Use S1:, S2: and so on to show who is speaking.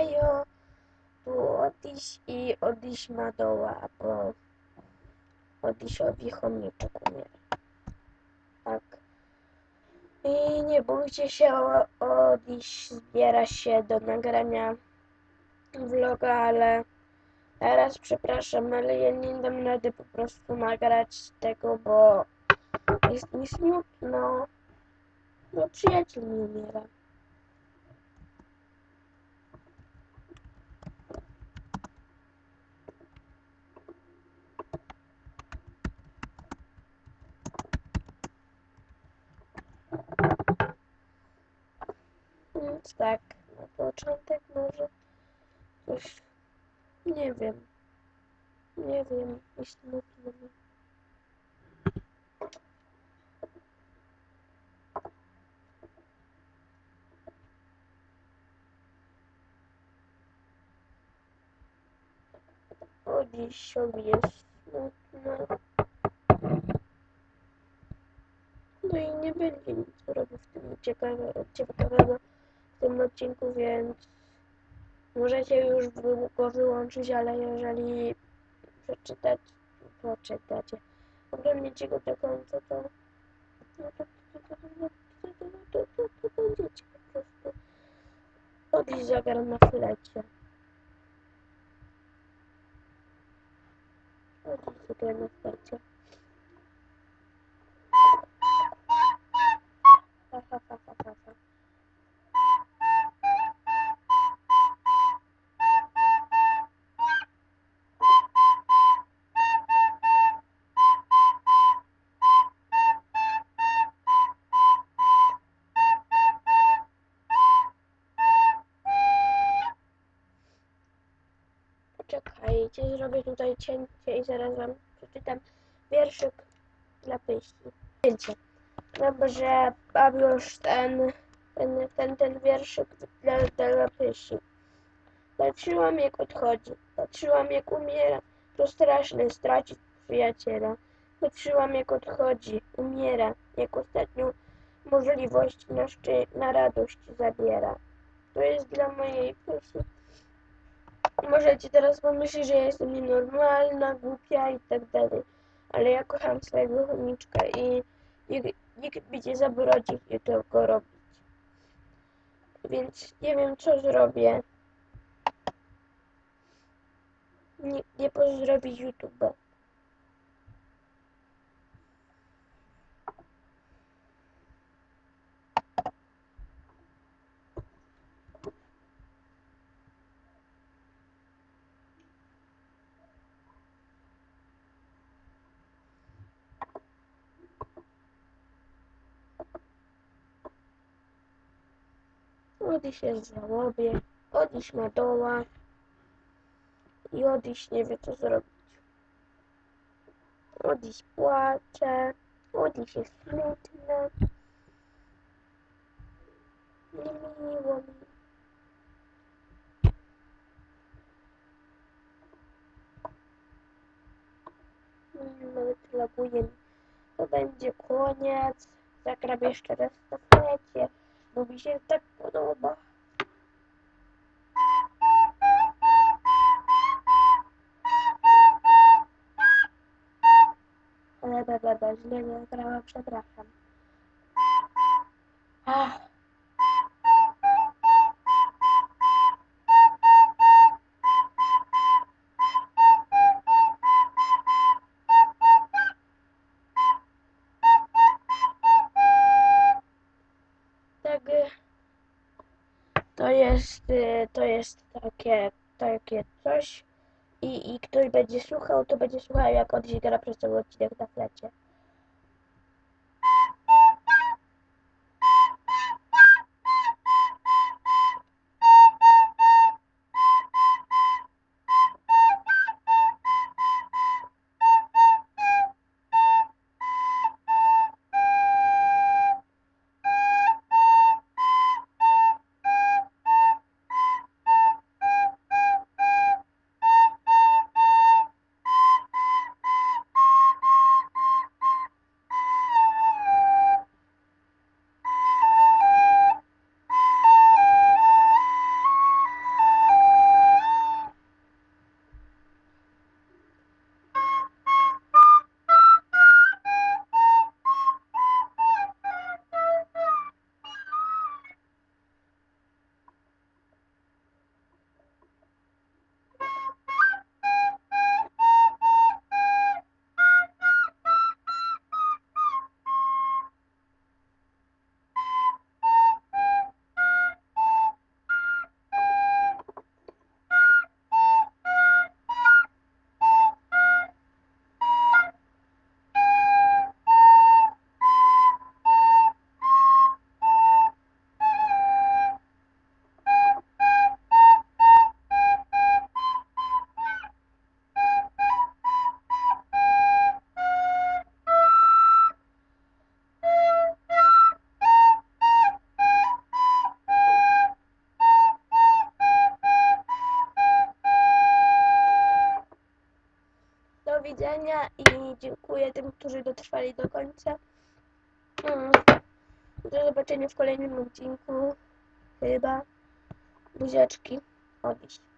S1: Hejo, tu Otiś i Odiś ma doła, bo Odisiowi chomiczek umiera. Tak. I nie bójcie się, o- Odiś zbiera się do nagrania vloga, ale teraz przepraszam, ale ja nie dam rady po prostu nagrać tego, bo jest mi smutno. No przyjaciel mi umiera. Więc tak, na początek może coś, nie wiem, nie wiem, jest smutno mi. O dzisiaj jest smutno. No i nie będzie nic robił w tym ciekawe, ciekawego w tym odcinku, więc możecie już go wyłączyć, ale jeżeli przeczytać, przeczytacie, oglądniecie go do końca, to to będziecie po prostu odlić zegar na flecie. Odlić zegar na flecie. Ha ha ha ha ha. Poczekajcie, zrobię tutaj cięcie i zaraz wam przeczytam wierszyk dla pysi. Cięcie. Dobrze, mam już ten, ten, ten, ten wierszyk dla, dla pysi. Patrzyłam jak odchodzi, patrzyłam jak umiera, to straszne stracić przyjaciela. Patrzyłam jak odchodzi, umiera, jak ostatnią możliwość na, na radość zabiera. To jest dla mojej pysi. Możecie teraz pomyśleć, że ja jestem nienormalna, głupia i tak dalej, ale ja kocham swojego chomiczka i nikt, nikt mi nie zabrodzi mnie tylko robić. Więc nie wiem, co zrobię. Nie, nie pozdrowić YouTube'a. Odyś jest w żałobie, Odyś ma doła i Odyś nie wie co zrobić. Odyś płacze, Odyś jest smutny. Niemiło mi. Nawet loguje mi. To będzie koniec. Zagram jeszcze raz na flecie, bo mi się tak удобно. Да-да-да-да, железная трава под шатрахом. Ах. Jest, y, to jest takie, takie coś i, i ktoś będzie słuchał, to będzie słuchał jak od gra przez cały odcinek na flecie. Widzenia i dziękuję tym, którzy dotrwali do końca. Mm. Do zobaczenia w kolejnym odcinku. Chyba. Buziaczki. Odejść.